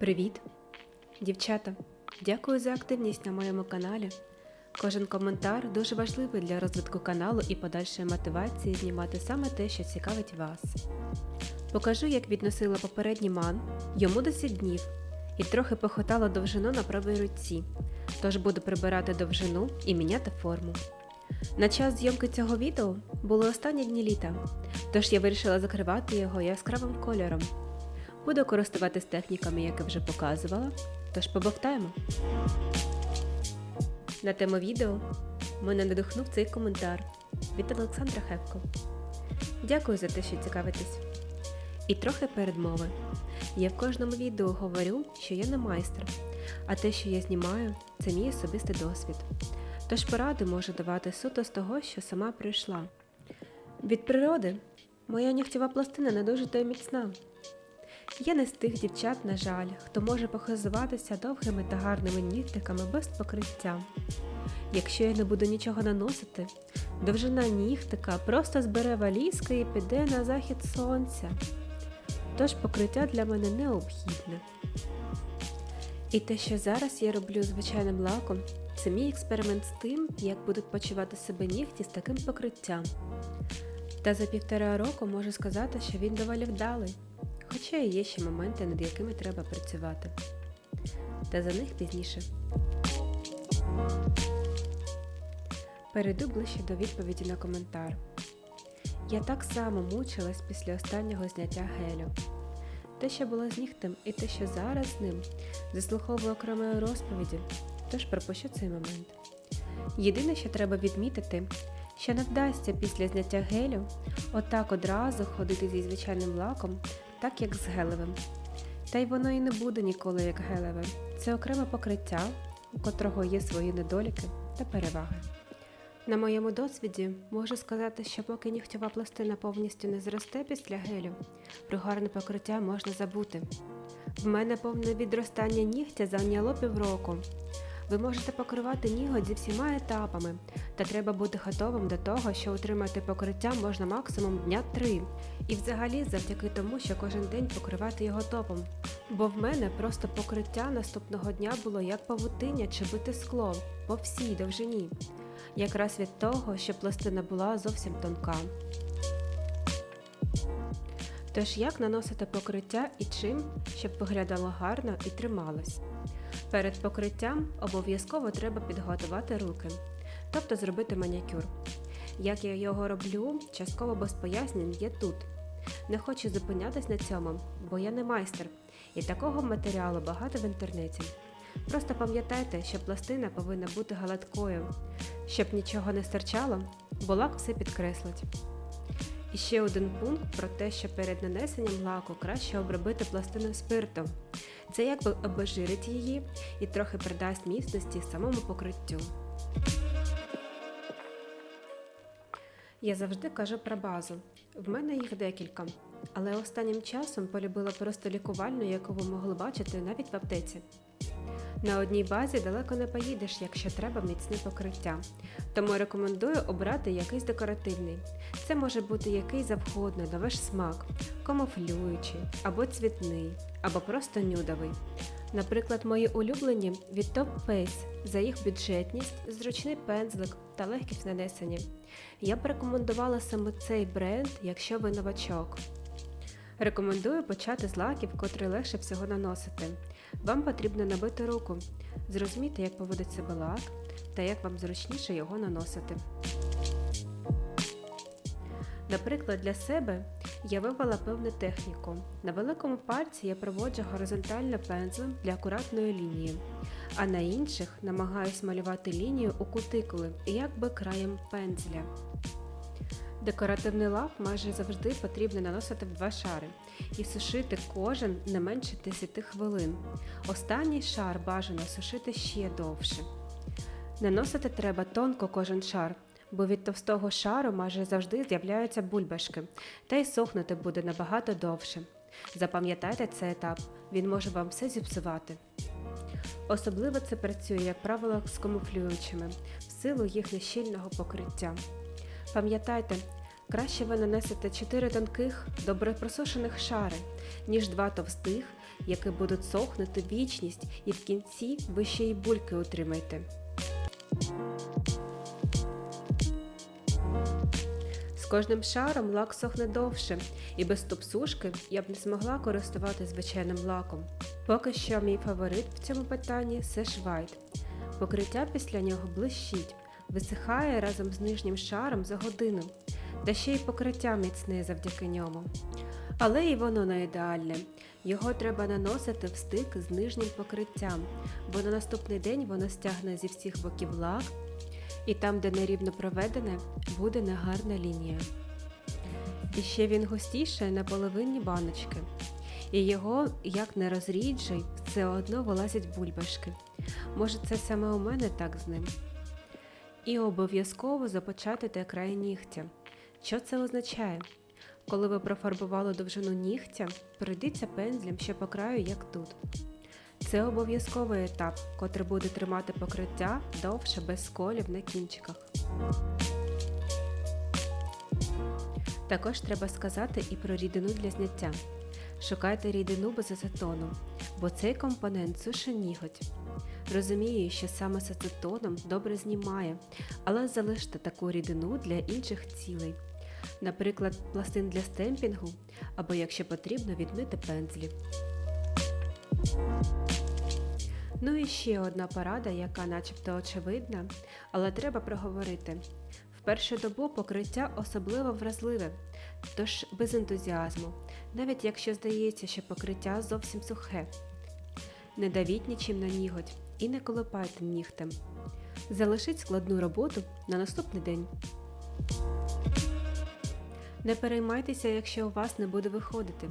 Привіт! Дівчата! Дякую за активність на моєму каналі. Кожен коментар дуже важливий для розвитку каналу і подальшої мотивації знімати саме те, що цікавить вас. Покажу, як відносила попередній ман, йому 10 днів, і трохи похотала довжину на правій руці, тож буду прибирати довжину і міняти форму. На час зйомки цього відео були останні дні літа, тож я вирішила закривати його яскравим кольором. Буду користуватись техніками, які вже показувала, тож побовтаємо. На тему відео мене надихнув цей коментар від Олександра Хевко. Дякую за те, що цікавитесь. І трохи передмови. Я в кожному відео говорю, що я не майстер, а те, що я знімаю, це мій особистий досвід. Тож поради можу давати суто з того, що сама прийшла. Від природи моя нігтєва пластина не дуже то й міцна. Я не з тих дівчат, на жаль, хто може похизуватися довгими та гарними нігтиками без покриття. Якщо я не буду нічого наносити, довжина нігтика просто збере валізки і піде на захід сонця. Тож покриття для мене необхідне. І те, що зараз я роблю звичайним лаком, це мій експеримент з тим, як будуть почувати себе нігті з таким покриттям. Та за півтора року можу сказати, що він доволі вдалий, хоча і є ще моменти, над якими треба працювати. Та за них пізніше. Перейду ближче до відповіді на коментар. Я так само мучилась після останнього зняття гелю. Те, що було з нігтем, і те, що зараз з ним, заслуховую окремої розповіді, тож пропущу цей момент. Єдине, що треба відмітити, що не вдасться після зняття гелю отак одразу ходити зі звичайним лаком, так як з гелевим. Та й воно і не буде ніколи як гелеве. Це окреме покриття, у котрого є свої недоліки та переваги. На моєму досвіді можу сказати, що поки нігтєва пластина повністю не зросте після гелю, про гарне покриття можна забути. В мене повне відростання нігтя зайняло півроку. Ви можете покривати ніготь зі всіма етапами, та треба бути готовим до того, що отримати покриття можна максимум дня 3. І взагалі завдяки тому, що кожен день покривати його топом. Бо в мене просто покриття наступного дня було як павутиння чи бите скло по всій довжині. Якраз від того, що пластина була зовсім тонка. Тож як наносити покриття і чим, щоб виглядало гарно і трималось? Перед покриттям обов'язково треба підготувати руки, тобто зробити манікюр. Як я його роблю, частково без пояснень є тут. Не хочу зупинятись на цьому, бо я не майстер, і такого матеріалу багато в інтернеті. Просто пам'ятайте, що пластина повинна бути гладкою, щоб нічого не стирчало, бо лак все підкреслить. І ще один пункт про те, що перед нанесенням лаку краще обробити пластину спиртом. Це якби обезжирить її і трохи придасть міцності самому покриттю. Я завжди кажу про базу. В мене їх декілька, але останнім часом полюбила просто лікувальну, яку ви могли бачити навіть в аптеці. На одній базі далеко не поїдеш, якщо треба міцне покриття. Тому рекомендую обрати якийсь декоративний. Це може бути який завгодно на ваш смак, камуфлюючий, або цвітний, або просто нюдовий. Наприклад, мої улюблені від Top Face за їх бюджетність, зручний пензлик та легкість в нанесенні. Я б рекомендувала саме цей бренд, якщо ви новачок. Рекомендую почати з лаків, котрі легше всього наносити. Вам потрібно набити руку, зрозуміти, як поводить себе лак та як вам зручніше його наносити. Наприклад, для себе я вивела певну техніку. На великому пальці я проводжу горизонтально пензлем для акуратної лінії, а на інших намагаюсь малювати лінію у кутикули, якби краєм пензля. Декоративний лак майже завжди потрібно наносити в два шари і сушити кожен не менше 10 хвилин. Останній шар бажано сушити ще довше. Наносити треба тонко кожен шар, бо від товстого шару майже завжди з'являються бульбашки, та й сохнути буде набагато довше. Запам'ятайте цей етап, він може вам все зіпсувати. Особливо це працює, як правило, з камуфлюючими в силу їх нещільного покриття. Пам'ятайте, Краще ви нанесете 4 тонких, добре просушених шари, ніж два товстих, які будуть сохнути вічність, і в кінці ви ще й бульки отримаєте. З кожним шаром лак сохне довше, і без топ-сушки я б не змогла користуватися звичайним лаком. Поки що мій фаворит в цьому питанні це White. Покриття після нього блищить, висихає разом з нижнім шаром за годину, та ще й покриття міцне завдяки ньому. Але і воно не ідеальне. Його треба наносити в стик з нижнім покриттям, бо на наступний день воно стягне зі всіх боків лак, і там, де нерівно проведене, буде негарна лінія. І ще він густіше на половині баночки. І його, як не розріджуй, все одно вилазять бульбашки. Може, це саме у мене так з ним. І обов'язково започатити край нігтя. Що це означає? Коли ви профарбували довжину нігтя, пройдіться пензлем ще по краю, як тут. Це обов'язковий етап, котрий буде тримати покриття довше без сколів на кінчиках. Також треба сказати і про рідину для зняття. Шукайте рідину без ацетону, бо цей компонент суше ніготь. Розумію, що саме з ацетоном добре знімає, але залиште таку рідину для інших цілей. Наприклад, пластин для стемпінгу, або якщо потрібно, відмити пензлі. Ну і ще одна порада, яка начебто очевидна, але треба проговорити. В першу добу покриття особливо вразливе, тож без ентузіазму, навіть якщо здається, що покриття зовсім сухе. Не давіть нічим на ніготь і не колопайте нігтем. Залишіть складну роботу на наступний день. Не переймайтеся, якщо у вас не буде виходити.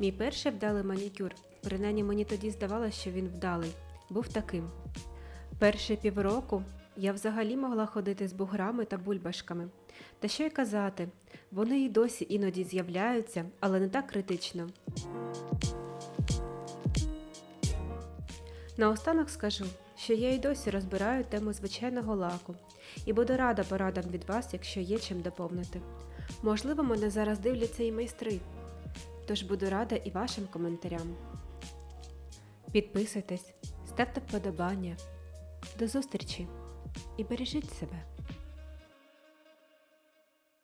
Мій перший вдалий манікюр, принаймні мені тоді здавалося, що він вдалий, був таким. Перші півроку я взагалі могла ходити з буграми та бульбашками. Та що й казати, вони і досі іноді з'являються, але не так критично. Наостанок скажу, що я й досі розбираю тему звичайного лаку і буду рада порадам від вас, якщо є чим доповнити. Можливо, мене зараз дивляться і майстри, тож буду рада і вашим коментарям. Підписуйтесь, ставте вподобання. До зустрічі і бережіть себе!